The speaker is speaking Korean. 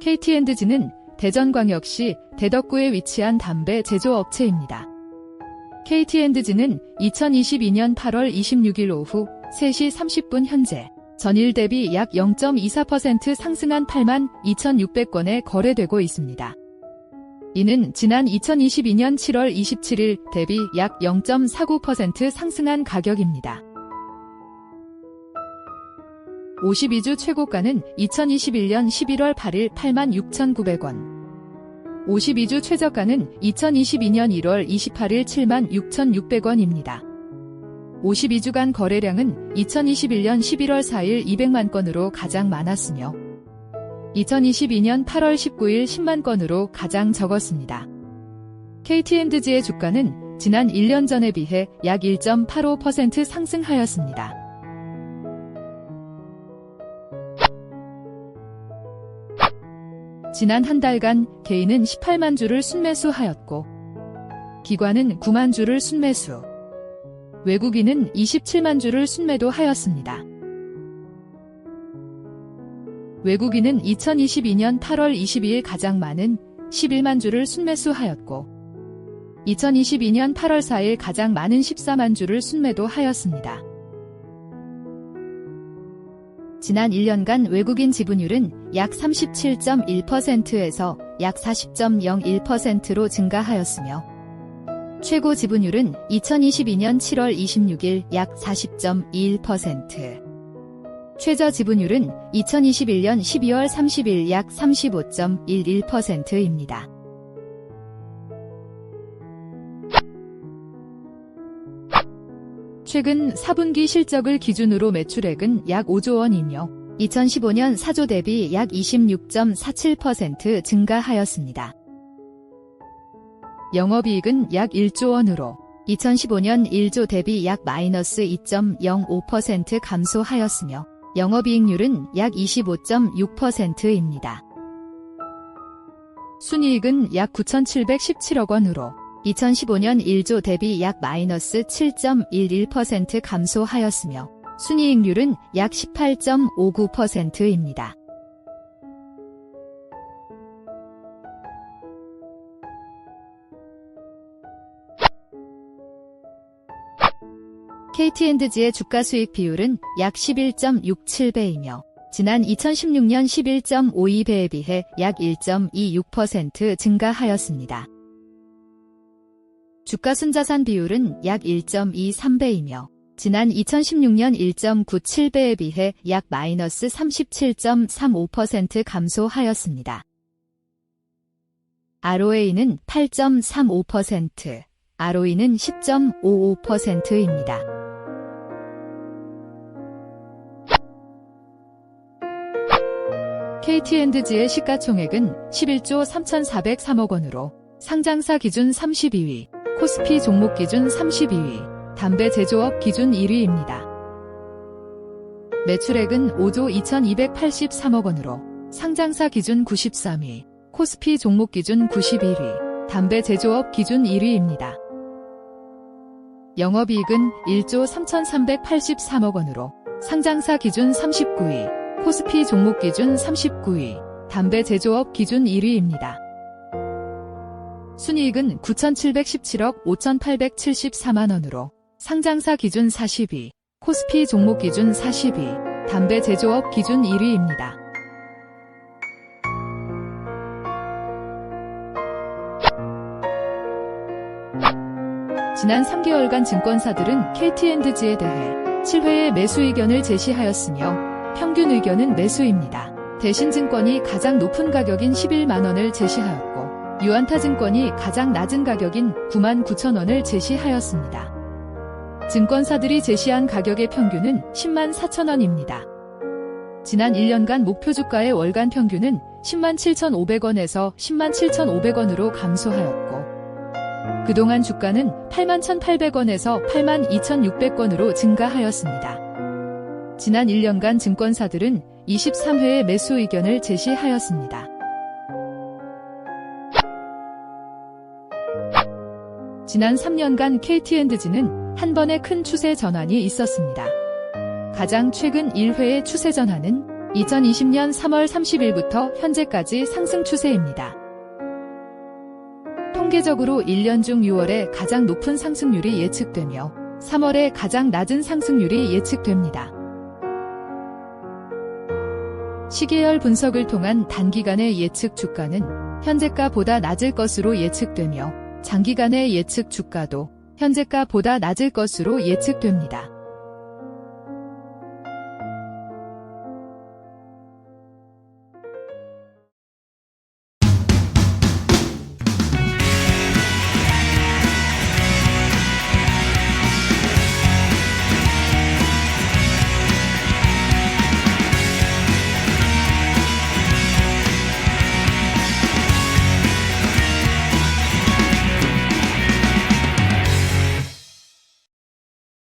KT엔드지는 대전광역시 대덕구에 위치한 담배 제조업체입니다. KT엔드지는 2022년 8월 26일 오후 3시 30분 현재 전일 대비 약 0.24% 상승한 8만 2,600건에 거래되고 있습니다. 이는 지난 2022년 7월 27일 대비 약 0.49% 상승한 가격입니다. 52주 최고가는 2021년 11월 8일 86,900원. 52주 최저가는 2022년 1월 28일 76,600원입니다. 52주간 거래량은 2021년 11월 4일 200만 건으로 가장 많았으며 2022년 8월 19일 10만 건으로 가장 적었습니다. KT엔드지의 주가는 지난 1년 전에 비해 약 1.85% 상승하였습니다. 지난 한 달간 개인은 18만 주를 순매수하였고 기관은 9만 주를 순매수, 외국인은 27만 주를 순매도 하였습니다. 외국인은 2022년 8월 22일 가장 많은 11만 주를 순매수하였고 2022년 8월 4일 가장 많은 14만 주를 순매도 하였습니다. 지난 1년간 외국인 지분율은 약 37.1%에서 약 40.01%로 증가하였으며 최고 지분율은 2022년 7월 26일 약 40.21%, 최저 지분율은 2021년 12월 30일 약 35.11%입니다. 최근 4분기 실적을 기준으로 매출액은 약 5조 원이며 2015년 4조 대비 약 26.47% 증가하였습니다. 영업이익은 약 1조 원으로 2015년 1조 대비 약 마이너스 2.05% 감소하였으며 영업이익률은 약 25.6%입니다. 순이익은 약 9,717억 원으로 2015년 1조 대비 약 마이너스 7.11% 감소하였으며 순이익률은 약 18.59%입니다. KT엔드지의 주가 수익 비율은 약 11.67배이며 지난 2016년 11.52배에 비해 약 1.26% 증가하였습니다. 주가 순자산 비율은 약 1.23배이며 지난 2016년 1.97배에 비해 약 마이너스 37.35% 감소하였습니다. ROA는 8.35%, ROE는 10.55%입니다. KT엔드지의 시가총액은 11조 3,403억 원으로 상장사 기준 32위, 코스피 종목 기준 32위, 담배 제조업 기준 1위입니다. 매출액은 5조 2,283억 원으로 상장사 기준 93위, 코스피 종목 기준 91위, 담배 제조업 기준 1위입니다. 영업이익은 1조 3,383억 원으로 상장사 기준 39위, 코스피 종목 기준 39위, 담배 제조업 기준 1위입니다. 순이익은 9,717억 5,874만 원으로 상장사 기준 40위, 코스피 종목 기준 40위, 담배 제조업 기준 1위입니다. 지난 3개월간 증권사들은 KT엔드지에 대해 7회의 매수 의견을 제시하였으며 평균 의견은 매수입니다. 대신증권이 가장 높은 가격인 11만원을 제시하였고 유안타증권이 가장 낮은 가격인 9만 9천원을 제시하였습니다. 증권사들이 제시한 가격의 평균은 10만 4천원입니다. 지난 1년간 목표 주가의 월간 평균은 10만 7,500원에서 10만 7,500원으로 감소하였고 그동안 주가는 8만 1,800원에서 8만 2,600원으로 증가하였습니다. 지난 1년간 증권사들은 23회의 매수 의견을 제시하였습니다. 지난 3년간 KT엔드지는 한 번의 큰 추세 전환이 있었습니다. 가장 최근 1회의 추세 전환은 2020년 3월 30일부터 현재까지 상승 추세입니다. 통계적으로 1년 중 6월에 가장 높은 상승률이 예측되며 3월에 가장 낮은 상승률이 예측됩니다. 시계열 분석을 통한 단기간의 예측 주가는 현재가보다 낮을 것으로 예측되며 장기간의 예측 주가도 현재가 보다 낮을 것으로 예측됩니다.